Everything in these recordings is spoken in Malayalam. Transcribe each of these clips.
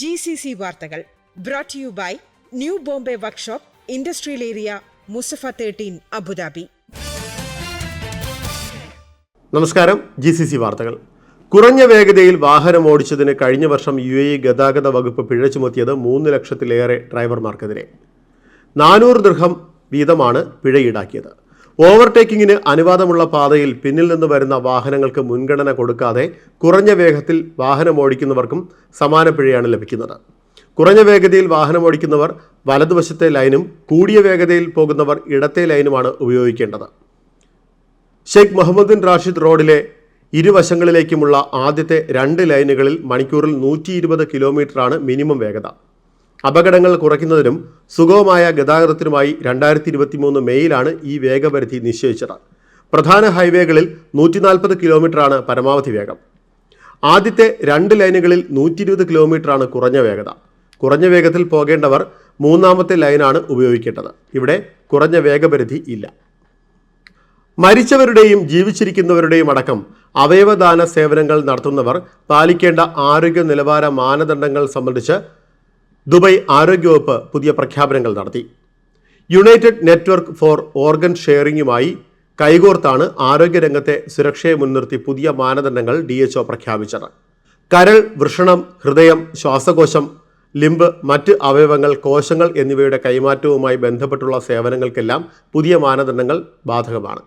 ജി സി സി വാർത്തകൾ brought you by new Bombay workshop industrial area Musaffah thirteen Abu Dhabi നമസ്കാരം ജി സി സി വാർത്തകൾ. കുറഞ്ഞ വേഗതയിൽ വാഹനം ഓടിച്ചതിന് കഴിഞ്ഞ വർഷം യു എ ഗതാഗത വകുപ്പ് പിഴ ചുമത്തിയത് മൂന്ന് ലക്ഷത്തിലേറെ ഡ്രൈവർമാർക്കെതിരെ. നാനൂറ് ദൃഹം വീതമാണ് പിഴ ഈടാക്കിയത്. ഓവർടേക്കിങ്ങിന് അനുവാദമുള്ള പാതയിൽ പിന്നിൽ നിന്ന് വരുന്ന വാഹനങ്ങൾക്ക് മുൻഗണന കൊടുക്കാതെ കുറഞ്ഞ വേഗത്തിൽ വാഹനം ഓടിക്കുന്നവർക്കും സമാന പിഴയാണ് ലഭിക്കുന്നത്. കുറഞ്ഞ വേഗതയിൽ വാഹനം ഓടിക്കുന്നവർ വലതുവശത്തെ ലൈനും കൂടിയ വേഗതയിൽ പോകുന്നവർ ഇടത്തെ ലൈനുമാണ് ഉപയോഗിക്കേണ്ടത്. ഷെയ്ഖ് മുഹമ്മദ് റാഷിദ് റോഡിലെ ഇരുവശങ്ങളിലേക്കുമുള്ള ആദ്യത്തെ രണ്ട് ലൈനുകളിൽ മണിക്കൂറിൽ നൂറ്റി കിലോമീറ്ററാണ് മിനിമം വേഗത. അപകടങ്ങൾ കുറയ്ക്കുന്നതിനും സുഗമമായ ഗതാഗതത്തിനുമായി രണ്ടായിരത്തി ഇരുപത്തി മൂന്ന് മെയ്യിലാണ് ഈ വേഗപരിധി നിശ്ചയിച്ചത്. പ്രധാന ഹൈവേകളിൽ നൂറ്റി നാൽപ്പത് കിലോമീറ്ററാണ് പരമാവധി വേഗം. ആദ്യത്തെ രണ്ട് ലൈനുകളിൽ നൂറ്റി ഇരുപത് കിലോമീറ്ററാണ് കുറഞ്ഞ വേഗത. കുറഞ്ഞ വേഗത്തിൽ പോകേണ്ടവർ മൂന്നാമത്തെ ലൈനാണ് ഉപയോഗിക്കേണ്ടത്. ഇവിടെ കുറഞ്ഞ വേഗപരിധി ഇല്ല. മരിച്ചവരുടെയും ജീവിച്ചിരിക്കുന്നവരുടെയും അടക്കം അവയവദാന സേവനങ്ങൾ നടത്തുന്നവർ പാലിക്കേണ്ട ആരോഗ്യ നിലവാര മാനദണ്ഡങ്ങൾ സംബന്ധിച്ച് ദുബൈ ആരോഗ്യവകുപ്പ് പുതിയ പ്രഖ്യാപനങ്ങൾ നടത്തി. യുണൈറ്റഡ് നെറ്റ്വർക്ക് ഫോർ ഓർഗൻ ഷെയറിംഗുമായി കൈകോർത്താണ് ആരോഗ്യരംഗത്തെ സുരക്ഷയെ മുൻനിർത്തി പുതിയ മാനദണ്ഡങ്ങൾ ഡി എച്ച്ഒ പ്രഖ്യാപിച്ചത്. കരൾ വൃഷണം ഹൃദയം ശ്വാസകോശം ലിംബ് മറ്റ് അവയവങ്ങൾ കോശങ്ങൾ എന്നിവയുടെ കൈമാറ്റവുമായി ബന്ധപ്പെട്ടുള്ള സേവനങ്ങൾക്കെല്ലാം പുതിയ മാനദണ്ഡങ്ങൾ ബാധകമാണ്.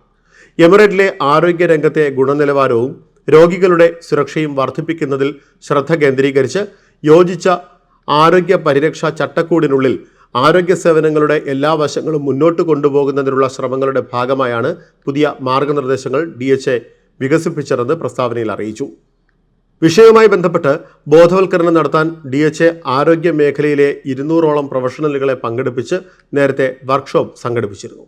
എമിറേറ്റിലെ ആരോഗ്യരംഗത്തെ ഗുണനിലവാരവും രോഗികളുടെ സുരക്ഷയും വർദ്ധിപ്പിക്കുന്നതിൽ ശ്രദ്ധ കേന്ദ്രീകരിച്ച് യോജിച്ച ആരോഗ്യ പരിരക്ഷാ ചട്ടക്കൂടിനുള്ളിൽ ആരോഗ്യ സേവനങ്ങളുടെ എല്ലാ വശങ്ങളും മുന്നോട്ട് കൊണ്ടുപോകുന്നതിനുള്ള ശ്രമങ്ങളുടെ ഭാഗമായാണ് പുതിയ മാർഗനിർദ്ദേശങ്ങൾ ഡി എച്ച് എ വികസിപ്പിച്ചതെന്ന് പ്രസ്താവനയിൽ അറിയിച്ചു. വിഷയവുമായി ബന്ധപ്പെട്ട് ബോധവൽക്കരണം നടത്താൻ ഡി എച്ച് എ ആരോഗ്യ മേഖലയിലെ ഇരുന്നൂറോളം പ്രൊഫഷണലുകളെ പങ്കെടുപ്പിച്ച് നേരത്തെ വർക്ക്ഷോപ്പ് സംഘടിപ്പിച്ചിരുന്നു.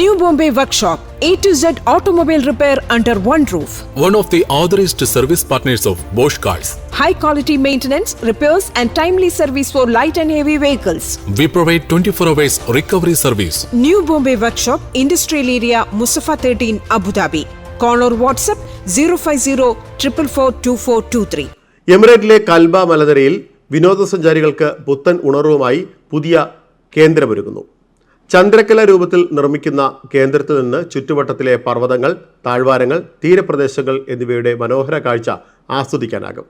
New Bombay workshop A to Z automobile repair under one roof. One of the authorized service partners of Bosch Cars. High quality maintenance, repairs, and timely service for light and heavy vehicles. We provide 24 hours recovery service. New Bombay Workshop, Industrial Area, Musafa 13, Abu Dhabi. Call or WhatsApp 050 444 എമിറേറ്റിലെ കൽബ മലനിരയിൽ വിനോദസഞ്ചാരികൾക്ക് പുത്തൻ ഉണർവുമായി പുതിയ കേന്ദ്രമൊരുങ്ങുന്നു ചന്ദ്രക്കല രൂപത്തിൽ നിർമ്മിക്കുന്ന കേന്ദ്രത്തിൽ നിന്ന് ചുറ്റുവട്ടത്തിലെ പർവതങ്ങൾ താഴ്വാരങ്ങൾ തീരപ്രദേശങ്ങൾ എന്നിവയുടെ മനോഹര കാഴ്ച ആസ്വദിക്കാനാകും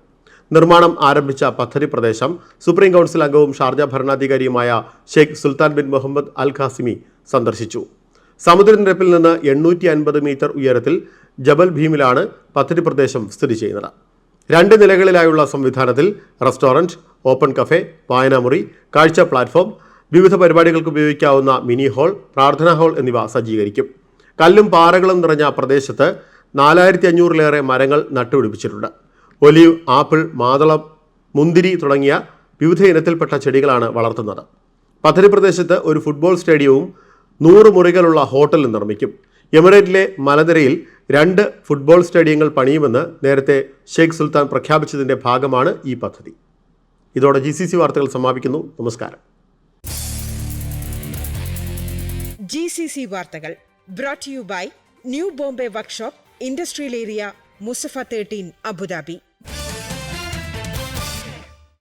നിർമ്മാണം ആരംഭിച്ച പദ്ധതി പ്രദേശം സുപ്രീം കൗൺസിൽ അംഗവും Sharjah ഭരണാധികാരിയുമായ Sheikh Sultan bin Mohammed Al Qasimi സന്ദർശിച്ചു. സമുദ്രനിരപ്പിൽ നിന്ന് എണ്ണൂറ്റി അൻപത് മീറ്റർ ഉയരത്തിൽ ജബൽ ഭീമിലാണ് പദ്ധതി പ്രദേശം സ്ഥിതി ചെയ്യുന്നത്. രണ്ട് നിലകളിലായുള്ള സംവിധാനത്തിൽ റെസ്റ്റോറന്റ് ഓപ്പൺ കഫേ വായനാമുറി കാഴ്ച പ്ലാറ്റ്ഫോം വിവിധ പരിപാടികൾക്ക് ഉപയോഗിക്കാവുന്ന മിനി ഹാൾ പ്രാർത്ഥനാ ഹാൾ എന്നിവ സജ്ജീകരിക്കും. കല്ലും പാറകളും നിറഞ്ഞ പ്രദേശത്ത് നാലായിരത്തി അഞ്ഞൂറിലേറെ മരങ്ങൾ നട്ടുപിടിപ്പിച്ചിട്ടുണ്ട്. ഒലിവ് ആപ്പിൾ മാതളം മുന്തിരി തുടങ്ങിയ വിവിധ ഇനത്തിൽപ്പെട്ട ചെടികളാണ് വളർത്തുന്നത്. പദ്ധതി പ്രദേശത്ത് ഒരു ഫുട്ബോൾ സ്റ്റേഡിയവും നൂറ് മുറികളുള്ള ഹോട്ടലും നിർമ്മിക്കും. എമിറേറ്റിലെ മലനിരയിൽ രണ്ട് ഫുട്ബോൾ സ്റ്റേഡിയങ്ങൾ പണിയുമെന്ന് നേരത്തെ ഷെയ്ഖ് സുൽത്താൻ പ്രഖ്യാപിച്ചതിന്റെ ഭാഗമാണ് ഈ പദ്ധതി. ഇതോടെ ജി സി സി വാർത്തകൾ സമാപിക്കുന്നു. നമസ്കാരം. ജി സി സി വാർത്തകൾ brought you by new Bombay workshop industrial area Musaffah thirteen Abu Dhabi